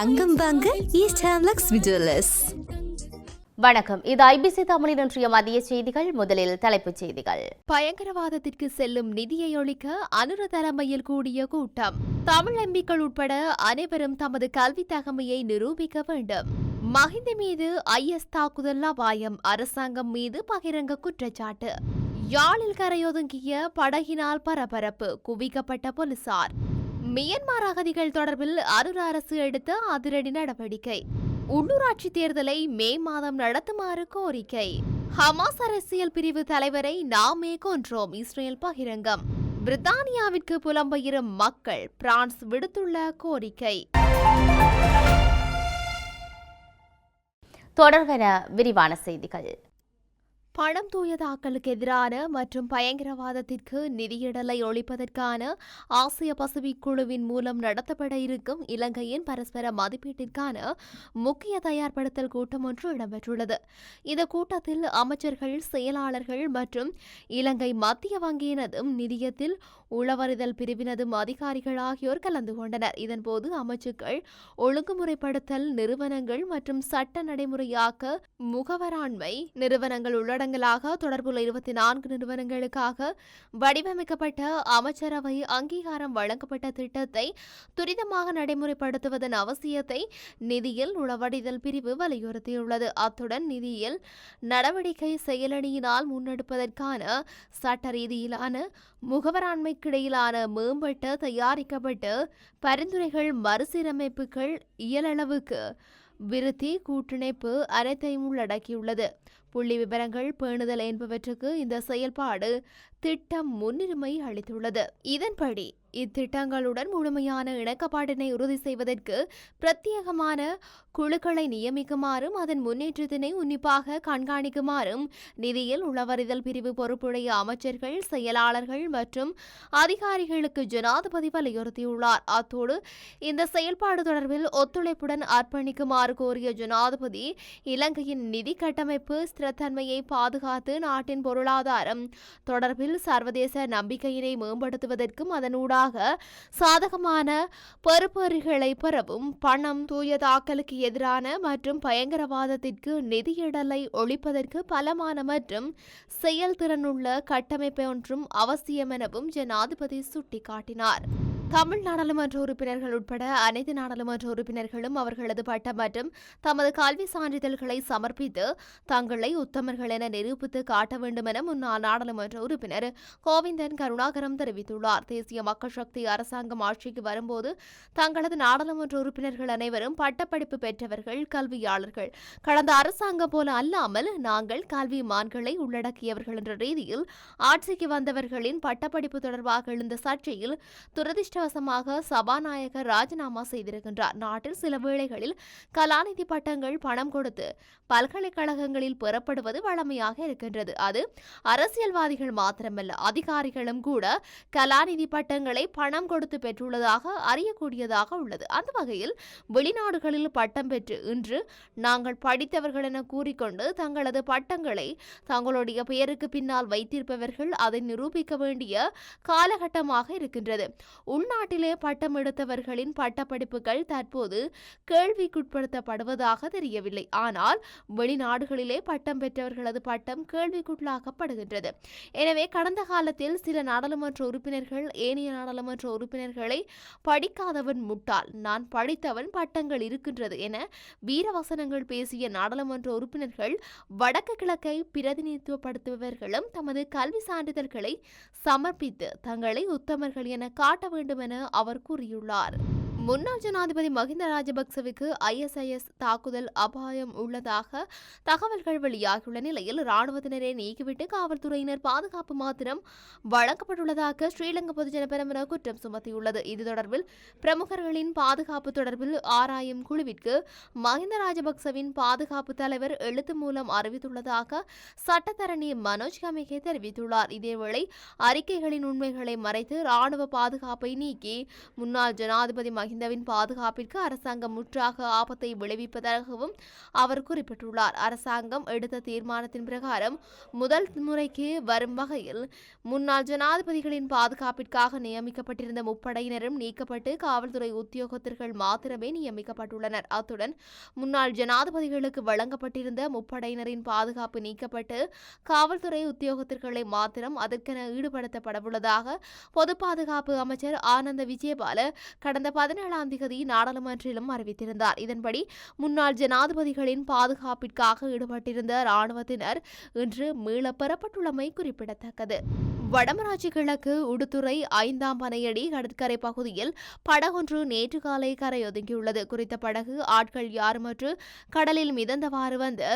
தங்கம் வாங்க ஈஸ்ட் ஹேம்லக்ஸ் விஜுவலர்ஸ் வணக்கம். இது ஐபிசி தமிழின் இன்றைய மதிய செய்திகள். முதலில் தலைப்புச் செய்திகள். பயங்கரவாதத்திற்கு செல்லும் நிதியை ஒழிக்க அனுர தலைமையில் கூடிய கூட்டம். தமிழ் எம்பிக்கள் உட்பட அனைவரும் தமது கல்வி தகமையை நிரூபிக்க வேண்டும். மஹிந்த மீது ஐஎஸ் தாக்குதல் அபாயம். அரசாங்கம் மீது பகிரங்க குற்றச்சாட்டு. யாழில் கரையொதுங்கிய படகினால் பரபரப்பு. குவிக்கப்பட்ட போலீசார். மியன்மார் அகதிகள் தொடர்பில் அரூர் அரசு எடுத்த அதிரடி நடவடிக்கை. உள்ளூராட்சி தேர்தலை மே மாதம் நடத்துமாறு கோரிக்கை. ஹமாஸ் அரசியல் பிரிவு தலைவரை நாமே கொன்றோம் இஸ்ரேல் பகிரங்கம். பிரித்தானியாவிற்கு புலம்பெயரும் மக்கள் பிரான்ஸ் விடுத்துள்ள கோரிக்கை. தொடர்கிற விரிவான செய்திகள். பணம் தூயதாக்கலுக்கு எதிரான மற்றும் பயங்கரவாதத்திற்கு நிதியிடலை ஒழிப்பதற்கான ஆசிய பசிபிக் குழுவின் மூலம் நடத்தப்பட இருக்கும் இலங்கையின் பரஸ்பர மதிப்பீட்டிற்கான முக்கிய தயார்படுத்தல் கூட்டம் ஒன்று இடம்பெற்றுள்ளது. இந்த கூட்டத்தில் அமைச்சர்கள் செயலாளர்கள் மற்றும் இலங்கை மத்திய வங்கியினதும் நிதியத்தில் உளவறிதல் பிரிவினதும் அதிகாரிகள் ஆகியோர் கலந்து கொண்டனர். இதன்போது அமைச்சுக்கள் ஒழுங்குமுறைப்படுத்தல் நிறுவனங்கள் மற்றும் சட்ட நடைமுறையாக்க முகவராண்மை நிறுவனங்கள் வருடங்களாக தொடர்புள்ள இருபத்தி நான்கு நிறுவனங்களுக்காக வடிவமைக்கப்பட்ட அமைச்சரவை அங்கீகாரம் வழங்கப்பட்ட திட்டத்தை துரிதமாக நடைமுறைப்படுத்துவதன் அவசியத்தை நிதியில் உளவடிதல் பிரிவு வலியுறுத்தியுள்ளது. அத்துடன் நிதியில் நடவடிக்கை செயலணியினால் முன்னெடுப்பதற்கான சட்ட ரீதியிலான முகவராண்மைக்கிடையிலான மேம்பட்ட தயாரிக்கப்பட்ட பரிந்துரைகள் மறுசீரமைப்புகள் இயலளவுக்கு விருத்தி கூட்டிணைப்பு அனைத்தையும் உள்ளடக்கியுள்ளது. புள்ளி விவரங்கள் பேணுதல் என்பவற்றுக்கு இந்த செயல்பாடு திட்டம் முன்னுரிமை அளித்துள்ளது. இதன்படி இத்திட்டங்களுடன் முழுமையான இணக்கப்பாட்டினை உறுதி செய்வதற்கு பிரத்யேகமான குழுக்களை நியமிக்குமாறும் அதன் முன்னேற்றத்தினை உன்னிப்பாக கண்காணிக்குமாறும் நிதியில் உளவறிதல் பிரிவு பொறுப்புடைய அமைச்சர்கள் செயலாளர்கள் மற்றும் அதிகாரிகளுக்கு ஜனாதிபதி வலியுறுத்தியுள்ளார். அத்தோடு இந்த செயல்பாடு தொடர்பில் ஒத்துழைப்புடன் அர்ப்பணிக்குமாறு கோரிய ஜனாதிபதி இலங்கையின் நிதி கட்டமைப்பு ஸ்திரத்தன்மையை பாதுகாத்து நாட்டின் பொருளாதாரம் தொடர்பில் சர்வதேச நம்பிக்கையினை மேம்படுத்துவதற்கும் அதனூடாக சாதகமான பொறுப்பேறுகளை பெறவும் பணம் தூயதாக்கலுக்கு எதிரான மற்றும் பயங்கரவாதத்திற்கு நிதியிடலை ஒழிப்பதற்கு பலமான மற்றும் செயல்திறனுள்ள கட்டமைப்பு ஒன்றும் அவசியம் எனவும் ஜனாதிபதி சுட்டிக்காட்டினார். தமிழ் நாடாளுமன்ற உறுப்பினர்கள் உட்பட அனைத்து நாடாளுமன்ற உறுப்பினர்களும் அவர்களது பட்டம் மற்றும் தமது கல்வி சான்றிதழ்களை சமர்ப்பித்து தங்களை உத்தமர்கள் என நிரூபித்து காட்ட வேண்டும் என முன்னாள் நாடாளுமன்ற உறுப்பினர் கோவிந்தன் கருணாகரம் தெரிவித்துள்ளார். தேசிய மக்கள் சக்தி அரசாங்கம் ஆட்சிக்கு வரும்போது தங்களது நாடாளுமன்ற உறுப்பினர்கள் அனைவரும் பட்டப்படிப்பு பெற்றவர்கள் கல்வியாளர்கள். கடந்த அரசாங்கம் போல அல்லாமல் நாங்கள் கல்விமான்களை உள்ளடக்கியவர்கள் என்ற ரீதியில் ஆட்சிக்கு வந்தவர்களின் பட்டப்படிப்பு தொடர்பாக எழுந்த சர்ச்சையில் துரதிர்ஷ்டவசமாக சபாநாயகர் ராஜினாமா செய்திருக்கின்றார். நாட்டில் சில வேளைகளில் கலாநிதி பட்டங்கள் பணம் கொடுத்து பல்கலைக்கழகங்களில் பெறப்படுவது வழமையாக இருக்கின்றது. அது அரசியல்வாதிகள் மாத்திரமல்ல அதிகாரிகளும் கூட கலாநிதி பட்டங்களை பணம் கொடுத்து பெற்றுள்ளதாக அறியக்கூடியதாக உள்ளது. அந்த வகையில் வெளிநாடுகளில் பட்டம் பெற்று இன்று நாங்கள் படித்தவர்கள் என கூறிக்கொண்டு தங்களது பட்டங்களை தங்களுடைய பெயருக்கு பின்னால் வைத்திருப்பவர்கள் அதை நிரூபிக்க வேண்டிய காலகட்டமாக இருக்கின்றது. தமிழ்நாட்டிலே பட்டம் எடுத்தவர்களின் பட்டப்படிப்புகள் தற்போது கேள்விக்குட்படுத்தப்படுவதாக தெரியவில்லை. ஆனால் வெளிநாடுகளிலே பட்டம் பெற்றவர்களது பட்டம் கேள்விக்குள்ளாக்கப்படுகின்றது எனவே கடந்த காலத்தில் சில நாடாளுமன்ற உறுப்பினர்கள் ஏனைய நாடாளுமன்ற உறுப்பினர்களை படிக்காதவன் முட்டாள். நான் படித்தவன் பட்டங்கள் இருக்கின்றது என வீரவசனங்கள் பேசிய நாடாளுமன்ற உறுப்பினர்கள் வடக்கு கிழக்கை பிரதிநிதித்துவப்படுத்துபவர்களும் தமது கல்வி சான்றிதழ்களை சமர்ப்பித்து தங்களை உத்தமர்கள் என காட்ட வேண்டும் என அவர் கூறியுள்ளார். முன்னாள் ஜனாதிபதி மஹிந்த ராஜபக்சவுக்கு ஐஎஸ்ஐஎஸ் தாக்குதல் அபாயம் உள்ளதாக தகவல்கள் வெளியாகியுள்ள நிலையில் ராணுவத்தினரை நீக்கிவிட்டு காவல்துறையினர் பாதுகாப்பு மாத்திரம் வழங்கப்பட்டுள்ளதாக ஸ்ரீலங்கா பொதுஜன பெரமுன குற்றம் சுமத்தியுள்ளது. இது தொடர்பில் பிரமுகர்களின் பாதுகாப்பு தொடர்பில் ஆராயும் குழுவிற்கு மஹிந்த ராஜபக்சவின் பாதுகாப்பு தலைவர் எழுத்து மூலம் அறிவித்துள்ளதாக சட்டத்தரணி மனோஜ் கமிகே தெரிவித்துள்ளார். இதேவேளை அறிக்கைகளின் உண்மைகளை மறைத்து ராணுவ பாதுகாப்பை நீக்கி முன்னாள் ஜனாதிபதி மஹிந்த மஹிந்தவின் பாதுகாப்பிற்கு அரசாங்கம் முற்றாக ஆபத்தை விளைவிப்பதாகவும் அவர் குறிப்பிட்டுள்ளார். அரசாங்கம் எடுத்த தீர்மானத்தின் பிரகாரம் முதல் முறைக்கு வரும் வகையில் முன்னாள் ஜனாதிபதிகளின் பாதுகாப்பிற்காக நியமிக்கப்பட்டிருந்த முப்படையினரும் நீக்கப்பட்டு காவல்துறை உத்தியோகத்தர்கள் மாத்திரமே நியமிக்கப்பட்டுள்ளனர். அத்துடன் முன்னாள் ஜனாதிபதிகளுக்கு வழங்கப்பட்டிருந்த முப்படையினரின் பாதுகாப்பு நீக்கப்பட்டு காவல்துறை உத்தியோகத்தர்களை மாத்திரம் அதற்கென ஈடுபடுத்தப்படவுள்ளதாக பொது பாதுகாப்பு அமைச்சர் ஆனந்த விஜயபால கடந்த பதினேழாம் தேதி நாடாளுமன்றிலும் அறிவித்திருந்தார். இதன்படி முன்னாள் ஜனாதிபதிகளின் பாதுகாப்பிற்காக ஈடுபட்டிருந்த ராணுவத்தினர் இன்று மீள பெறப்பட்டுள்ளமை குறிப்பிடத்தக்கது. வடமராட்சி கிழக்கு உடுத்துறை ஐந்தாம் பனையடி கடற்கரை பகுதியில் படகொன்று நேற்று காலை கரையொதுங்கியுள்ளது. குறித்த படகு ஆட்கள் யாருமற்று கடலில் மிதந்தவாறு வந்து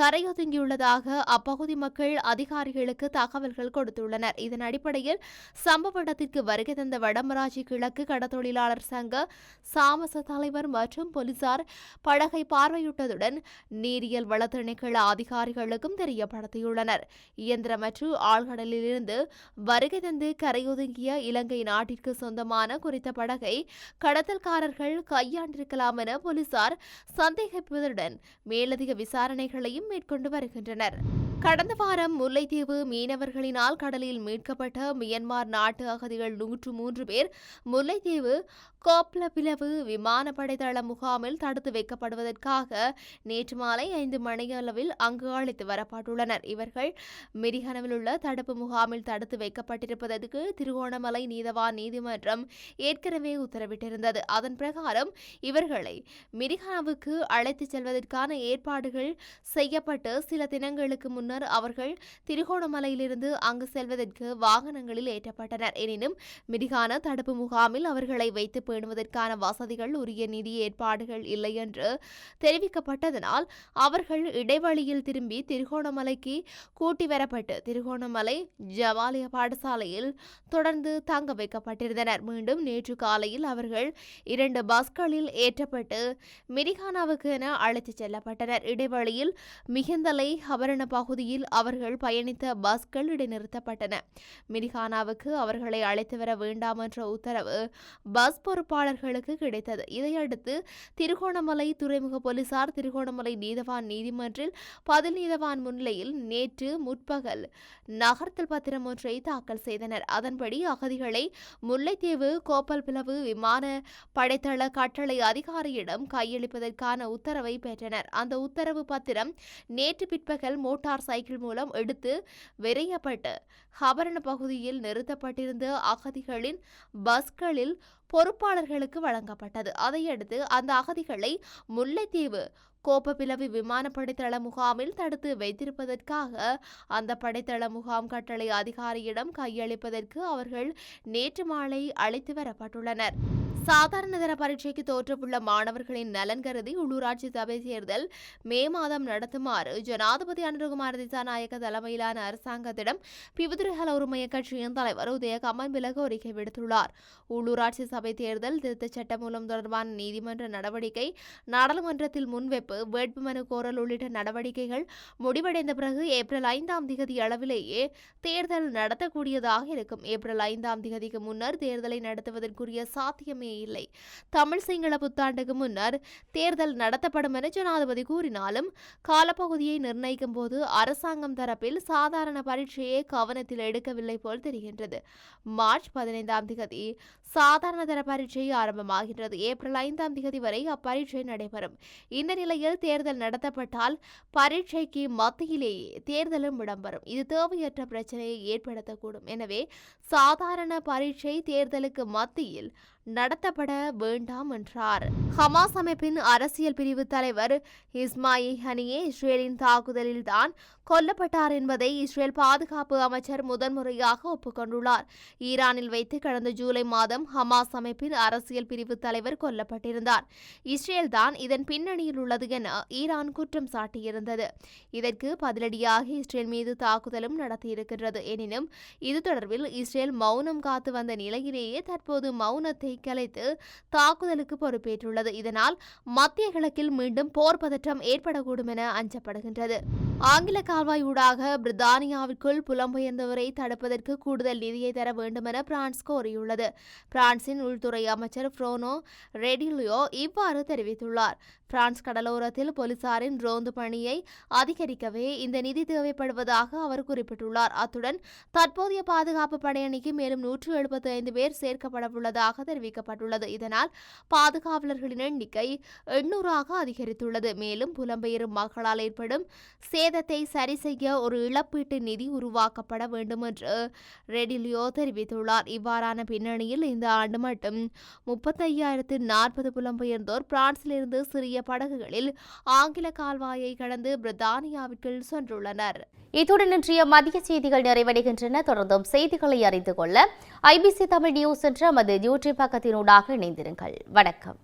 கரையொதுங்கியுள்ளதாக அப்பகுதி மக்கள் அதிகாரிகளுக்கு தகவல்கள் கொடுத்துள்ளனர். இதன் அடிப்படையில் சம்பவ இடத்திற்கு வருகை தந்த வடமராட்சி கிழக்கு கடத்தொழிலாளர் சங்க சாமச தலைவர் மற்றும் போலீசார் படகை பார்வையிட்டதுடன் நீரியல் வள திணைக்கள அதிகாரிகளுக்கும் தெரியப்படுத்தியுள்ளனர். இயந்திரமற்று ஆழ்கடலிலிருந்து வருகை தந்து கரையொதுங்கிய இலங்கை நாட்டிற்கு சொந்தமான குறித்த படகை கடத்தல்காரர்கள் கையாண்டிருக்கலாம் என போலீசார் சந்தேகிப்பதுடன் மேலதிக விசாரணைகளையும் மேற்கொண்டு வருகின்றனர். கடந்த வாரம் முல்லைத்தீவு மீனவர்களினால் கடலில் மீட்கப்பட்ட மியன்மார் நாட்டு அகதிகள் நூற்று மூன்று பேர் முல்லைத்தீவு கோப்லபிலவு விமானப்படை தள முகாமில் தடுத்து வைக்கப்படுவதற்காக நேற்று மாலை ஐந்து மணியளவில் அங்கு அழைத்து வரப்பட்டுள்ளனர். இவர்கள் மிரிகனவில் உள்ள தடுப்பு முகாமில் தடுத்து வைக்கப்பட்டிருப்பதற்கு திருகோணமலை நீதவான் நீதிமன்றம் ஏற்கனவே உத்தரவிட்டிருந்தது. அதன் பிரகாரம் இவர்களை மிரிகனவுக்கு அழைத்துச் செல்வதற்கான ஏற்பாடுகள் செய்யப்பட்டு சில தினங்களுக்கு முன்னர் அவர்கள் திருகோணமலையிலிருந்து அங்கு செல்வதற்கு வாகனங்களில் ஏற்றப்பட்டனர். எனினும் மிரிகான தடுப்பு முகாமில் அவர்களை வைத்து பேணுவதற்கான வசதிகள் உரிய நிதி ஏற்பாடுகள் இல்லை என்று தெரிவிக்கப்பட்டதனால் அவர்கள் இடைவெளியில் திரும்பி திருகோணமலைக்கு கூட்டி வரப்பட்டு திருகோணமலை ஜவாலிய பாடசாலையில் தொடர்ந்து தங்க வைக்கப்பட்டிருந்தனர். மீண்டும் நேற்று காலையில் அவர்கள் இரண்டு பஸ்களில் ஏற்றப்பட்டு மிரிகானாவுக்கு என அழைத்துச் செல்லப்பட்டனர். இடைவெளியில் மிகுந்தலை ஹபரண பகுதியில் அவர்கள் பயணித்த பஸ்கள் இடைநிறுத்தப்பட்டன. மிரிகானாவுக்கு அவர்களை அழைத்து வர வேண்டாம் என்ற உத்தரவு பஸ் பொறுப்பாளர்களுக்கு கிடைத்தது. இதையடுத்து திருகோணமலை துறைமுக போலீசார் திருகோணமலை நீதவான் நீதிமன்றில் பதில் நீதவான் முன்னிலையில் நேற்று முற்பகல் நகர்த்தல் பத்திரம் ஒன்றை தாக்கல் செய்தனர். அதன்படி அகதிகளை முல்லைத்தீவு கோப்பல் பிளவு விமான படைத்தள கட்டளை அதிகாரியிடம் கையளிப்பதற்கான உத்தரவை பெற்றனர். அந்த உத்தரவு பத்திரம் நேற்று பிற்பகல் மோட்டார் சைக்கிள் மூலம் எடுத்து விரையப்பட்டு ஹபரண பகுதியில் நிறுத்தப்பட்டிருந்த அகதிகளின் பஸ்களில் பொறுப்பாளர்களுக்கு வழங்கப்பட்டது. அதையடுத்து அந்த அகதிகளை முல்லைத்தீவு கோப்பப்பிலவி விமானப்படை தள முகாமில் தடுத்து வைத்திருப்பதற்காக அந்த படைத்தள முகாம் கட்டளை அதிகாரியிடம் கையளிப்பதற்கு அவர்கள் நேற்று மாலை அழைத்து வரப்பட்டுள்ளனர். சாதாரண தர பரீட்சைக்கு தோற்றவுள்ள மாணவர்களின் நலன் கருதி உள்ளூராட்சி சபை தேர்தல் மே மாதம் நடத்துமாறு ஜனாதிபதி அனுருகுமார் திசாநாயக்க தலைமையிலான அரசாங்கத்திடம் பிவிதுரகல உரிமைய கட்சியின் தலைவர் உதயகமன் விலக கோரிக்கை விடுத்துள்ளார். உள்ளூராட்சி சபை தேர்தல் திருத்த சட்டம் மூலம் தொடர்பான நீதிமன்ற நடவடிக்கை நாடாளுமன்றத்தில் முன்வைப்பு வேட்புமனு கோரல் உள்ளிட்ட நடவடிக்கைகள் முடிவடைந்த பிறகு ஏப்ரல் ஐந்தாம் திகதி அளவிலேயே தேர்தல் நடத்தக்கூடியதாக இருக்கும். ஏப்ரல் ஐந்தாம் திகதிக்கு முன்னர் தேர்தலை நடத்துவதற்குரிய சாத்தியமே இல்லை. தமிழ் சிங்கள புத்தாண்டுக்கு முன்னர் தேர்தல் நடத்தப்படும் என ஜனாதிபதி கூறினாலும் காலப்பகுதியை நிர்ணயிக்கும் போது அரசாங்கம் தரப்பில் சாதாரண பரீட்சையை கவனத்தில் எடுக்கவில்லை போல் தெரிகின்றது. மார்ச் பதினைந்தாம் தேதி சாதாரண தர பரீட்சை ஆரம்பமாகின்றது. ஏப்ரல் ஐந்தாம் தேதி வரை அப்பரீட்சை நடைபெறும். இந்த நிலையில் தேர்தல் நடத்தப்பட்டால் பரீட்சைக்கு மத்தியிலேயே தேர்தலும் இடம்பெறும். இது தேவையற்ற பிரச்சனையை ஏற்படுத்தக்கூடும். எனவே சாதாரண பரீட்சை தேர்தலுக்கு மத்தியில் நடத்தப்பட வேண்டாம் என்றார். ஹமாஸ் அமைப்பின் அரசியல் பிரிவு தலைவர் இஸ்மாயில் ஹனியே இஸ்ரேலின் தாக்குதலில் தான் கொல்லப்பட்டார் என்பதை இஸ்ரேல் பாதுகாப்பு அமைச்சர் முதன்முறையாக ஒப்புக்கொண்டுள்ளார். ஈரானில் வைத்து கடந்த ஜூலை மாதம் மாதம் ஹமாஸ் அமைப்பின் அரசியல் பிரிவு தலைவர் கொல்லப்பட்டிருந்தார். இஸ்ரேல் தான் இதன் பின்னணியில் உள்ளது என ஈரான் குற்றம் சாட்டியிருந்தது. இதற்கு பதிலடியாக இஸ்ரேல் மீது தாக்குதலும் நடத்தியிருக்கின்றது. எனினும் இது தொடர்பில் இஸ்ரேல் மௌனம் காத்து வந்த நிலையிலேயே தற்போது மௌனத்தை கலைத்து தாக்குதலுக்கு பொறுப்பேற்றுள்ளது. இதனால் மத்திய கிழக்கில் மீண்டும் போர் பதற்றம் ஏற்படக்கூடும் என அஞ்சப்படுகின்றது. ஆங்கில கால்வாய் ஊடாக பிரித்தானியாவிற்குள் புலம்பெயர்ந்தவரை தடுப்பதற்கு கூடுதல் நிதியை தர வேண்டும் என பிரான்ஸ் கோரியுள்ளது. பிரான்சின் உள்துறை அமைச்சர் ஃப்ரோனோ ரெடிலியோ இவ்வாறு தெரிவித்துள்ளார். பிரான்ஸ் கடலோரத்தில் போலீசாரின் ரோந்து பணியை அதிகரிக்கவே இந்த நிதி தேவைப்படுவதாக அவர் குறிப்பிட்டுள்ளார். அத்துடன் தற்போதைய பாதுகாப்பு படையணிக்கு மேலும் நூற்று எழுபத்தி ஐந்து பேர் சேர்க்கப்படவுள்ளதாக தெரிவிக்கப்பட்டுள்ளது. இதனால் பாதுகாவலர்களின் எண்ணிக்கை எண்ணூறாக அதிகரித்துள்ளது. மேலும் புலம்பெயரும் மக்களால் ஏற்படும் சேதத்தை சரி செய்ய ஒரு இழப்பீட்டு நிதி உருவாக்கப்பட வேண்டும் என்று ரெடிலியோ தெரிவித்துள்ளார். இவ்வாறான பின்னணியில் இந்த ஆண்டு மட்டும் முப்பத்தையாயிரத்து நாற்பது புலம்பெயர்ந்தோர் பிரான்சிலிருந்து சிறிய படகுகளில் ஆங்கில கால்வாயை கடந்து பிரித்தானியாவிற்குள் சென்றுள்ளனர். இத்துடன் இன்றைய மதிய செய்திகள் நிறைவடைகின்றன. தொடர்ந்தும் செய்திகளை அறிந்து கொள்ள ஐபிசி தமிழ் நியூஸ் என்ற நமது யூடியூப் பக்கத்தினூடாக இணைந்திருங்கள். வணக்கம்.